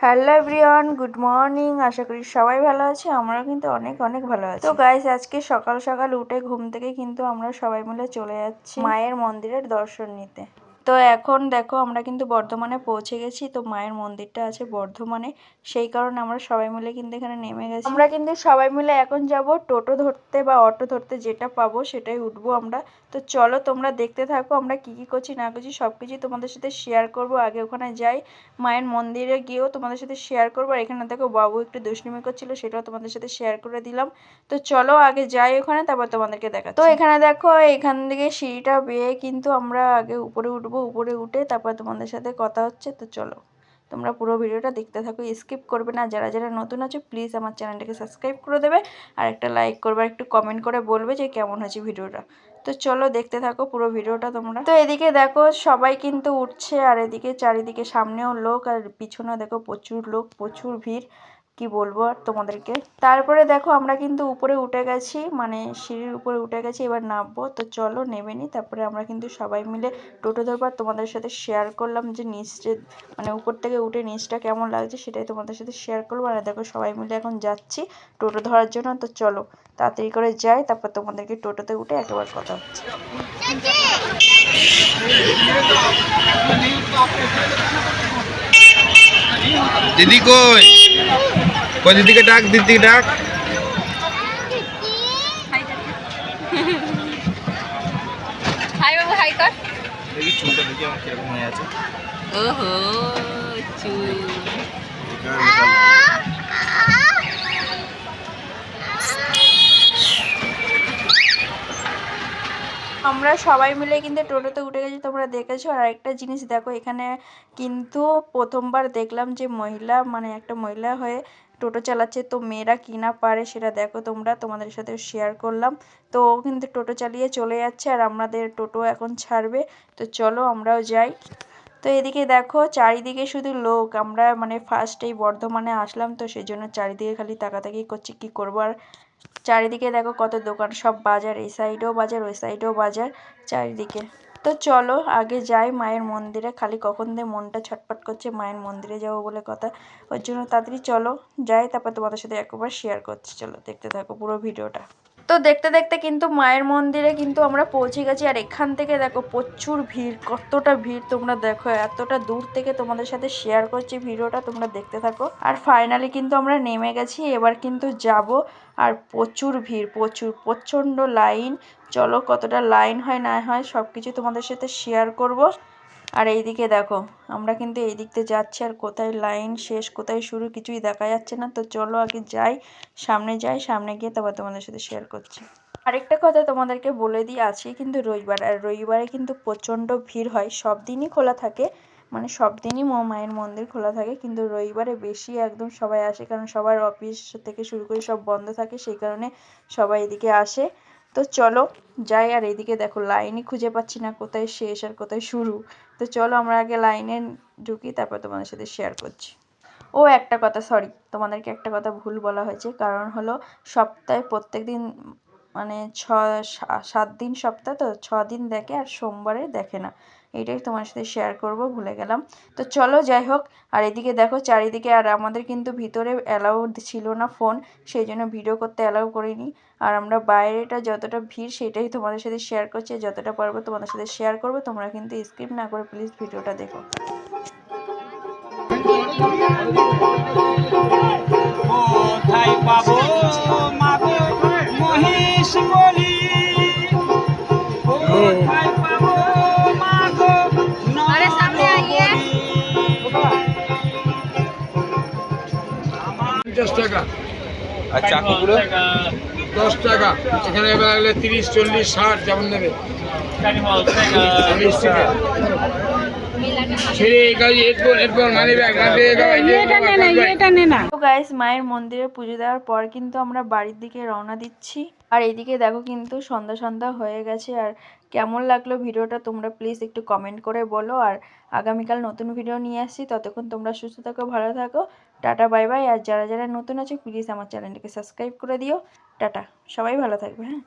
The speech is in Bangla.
হ্যালো এভরিওয়ান গুড মর্নিং আশা করি সবাই ভালো আছে আমরা কিন্তু অনেক অনেক ভালো আছি। তো গাইস আজকে সকাল সকাল উঠে ঘুম থেকে কিন্তু আমরা সবাই মিলে চলে যাচ্ছি মায়ের মন্দিরের দর্শন নিতে। তো এখন দেখো আমরা কিন্তু বর্ধমানে পৌঁছে গেছি তো মায়ের মন্দিরটা আছে বর্ধমানে। সেই কারণে আমরা সবাই মিলে কিন্তু এখানে নেমে গেছি। আমরা কিন্তু সবাই মিলে এখন যাব টোটো ধরতে বা অটো ধরতে যেটা পাবো সেটাই উঠবো আমরা। তো চলো তোমরা দেখতে থাকো আমরা কি কি করছি না করছি সব কিছুই তোমাদের সাথে শেয়ার করব। আগে ওখানে যাই মায়ের মন্দিরে গিয়েও তোমাদের সাথে শেয়ার করব। আর এখানে দেখো বাবু একটু দুষ্টুমি করছিল সেটাও তোমাদের সাথে শেয়ার করে দিলাম। তো চলো আগে যাই ওখানে তারপর তোমাদেরকে দেখা তো এখানে দেখো এখান থেকে সিঁড়িটা বেয়ে কিন্তু আমরা আগে উপরে উঠবো। উপরে উঠে তারপর তোমাদের সাথে কথা হচ্ছে, তো চলো। তোমরা পুরো ভিডিওটা দেখতে থাকো, স্কিপ করবে না। যারা যারা নতুন আছে প্লিজ আমার চ্যানেলটাকে সাবস্ক্রাইব করে দেবে আর একটা লাইক করবে একটু কমেন্ট করে বলবে যে কেমন হয়েছে ভিডিওটা। তো চলো দেখতে থাকো পুরো ভিডিওটা তোমরা। তো এদিকে দেখো সবাই কিন্তু উঠছে, আর এদিকে চারিদিকে সামনেও লোক, আর পিছনেও দেখো প্রচুর লোক, প্রচুর ভিড়। কি বলব আর তোমাদেরকে? তারপরে দেখো আমরা কিন্তু উপরে উঠে গেছি মানে সিঁড়ির উপরে উঠে গেছি, এবার নামবো। তো চলো নেমে নি তারপরে আমরা কিন্তু সবাই মিলে টোটো ধরবার তোমাদের সাথে শেয়ার করলাম যে নিচে মানে উপর থেকে উঠে নিচটা কেমন লাগছে সেটাই তোমাদের সাথে শেয়ার করব। আর দেখো সবাই মিলে এখন যাচ্ছি টোটো ধরার জন্য। তো চলো তাড়াতাড়ি করে যাই, তারপর তোমাদেরকে টোটোতে উঠে একেবার কথা হচ্ছে। দিদি কই? কই দিদিকে ডাক দিদিকে ডাক। হাই বাবু হাই কর। দেখি চুলটা দেখি আমার কীরকম হয়ে আছে। ওহো চুল। আমরা সবাই মিলে কিন্তু টোটোতে উঠে গেছি, তোমরা দেখেছ। আর একটা জিনিস দেখো, এখানে কিন্তু প্রথমবার দেখলাম যে মহিলা মানে একটা মহিলা হয়ে টোটো চালাচ্ছে। তো মেয়েরা কি না পারে সেটা দেখো তোমরা, তোমাদের সাথে শেয়ার করলাম। তো ও কিন্তু টোটো চালিয়ে চলে যাচ্ছে আর আমাদের টোটো এখন ছাড়বে। তো চলো আমরাও যাই। তো এদিকে দেখো, চারিদিকে শুধু লোক। আমরা মানে ফার্স্ট এই বর্ধমানে আসলাম, তো সেই জন্য চারিদিকে খালি তাকাতাকি করছি, কি করব? আর চারিদিকে দেখো কত দোকান, সব বাজার, এই সাইডেও বাজার, ওই সাইডেও বাজার, চারিদিকে। তো চলো, আগে যাই মায়ের মন্দিরে, খালি কখন দিয়ে মনটা ছটপট করছে মায়ের মন্দিরে যাব বলে কথা। ওর জন্য তাড়াতাড়ি চলো, যাই, তারপর তোমাদের সাথে একবার শেয়ার করছি। চলো, দেখতে থাকো পুরো ভিডিওটা। তো দেখতে দেখতে কিন্তু মায়ের মন্দিরে কিন্তু আমরা পৌঁছে গেছি। আর এখান থেকে দেখো প্রচুর ভিড়, কতটা ভিড় তোমরা দেখো, এতটা দূর থেকে তোমাদের সাথে শেয়ার করছি ভিডিওটা, তোমরা দেখতে থাকো। আর ফাইনালি কিন্তু আমরা নেমে গেছি, এবার কিন্তু যাব। আর প্রচুর ভিড়, প্রচুর, প্রচণ্ড লাইন চলো কতটা লাইন হয় না হয় সব কিছু তোমাদের সাথে শেয়ার করব। আর এইদিকে দেখো, আমরা কিন্তু এই দিক দিয়ে যাচ্ছি আর কোথায় লাইন শেষ, কোথায় শুরু কিছুই দেখা যাচ্ছে না। তো চলো আগে যাই, সামনে যাই, সামনে গিয়ে তারপর তোমাদের সাথে শেয়ার করছি। আরেকটা কথা তোমাদেরকে বলে দিই, আজকে কিন্তু রবিবার, আর রবিবারে কিন্তু প্রচণ্ড ভিড় হয়, সব দিনই খোলা থাকে মানে সব দিনই মা মায়ের মন্দির খোলা থাকে, কিন্তু রবিবারে বেশি একদম সবাই আসে, কারণ সবার অফিস থেকে শুরু করে সব বন্ধ থাকে, সেই কারণে সবাই এদিকে আসে। তো চলো যাই, আর এদিকে দেখো লাইনই খুঁজে পাচ্ছি না কোথায় শেষ আর কোথায় শুরু। তো চলো আমরা আগে লাইনে ঢুকি, তারপর তোমাদের সাথে শেয়ার করছি। ও, একটা কথা সরি তোমাদেরকে একটা কথা ভুল বলা হয়েছে। কারণ হলো সপ্তাহে প্রত্যেক দিন মানে ছ সাত দিন সপ্তাহ তো, ছ দিন দেখে আর সোমবারে দেখে না। এইটাই তোমার সাথে শেয়ার করব, ভুলে গেলাম। তো চলো যাই হোক, আর এদিকে দেখো চারিদিকে, আর আমাদের কিন্তু ভিতরে অ্যালাউড ছিল না ফোন সেই জন্য ভিডিও করতে অ্যালাউ করিনি। আর আমরা বাইরেটা যতটা ভিড়, সেটাই তোমাদের সাথে শেয়ার করছি। যতটা পারব তোমাদের সাথে শেয়ার করব, তোমরা কিন্তু স্কিপ না করে প্লিজ ভিডিওটা দেখো। টাকা। আর চাকুগুলো? দশ টাকা। এখানে এবার লাগলে তিরিশ চল্লিশ ষাট যেমন নেবে। মানি মায়ের মন্দিরে পুজো দেওয়ার পর কিন্তু আমরা বাড়ির দিকে রওনা দিচ্ছি। আর এইদিকে দেখো কিন্তু সন্ধ্যা সন্ধ্যা হয়ে গেছে। আর কেমন লাগল ভিডিওটা তোমরা প্লিজ একটু কমেন্ট করে বলো। আর আগামীকাল নতুন ভিডিও নিয়ে আসছি। ততক্ষণ তোমরা সুস্থ থাকো ভালো থাকো। Tata, bye bye. আর যারা যারা নতুন আছে প্লিজ আমার চ্যানেলটিকে সাবস্ক্রাইব করে দিও। টাটা, সবাই ভালো থাকবে হ্যাঁ?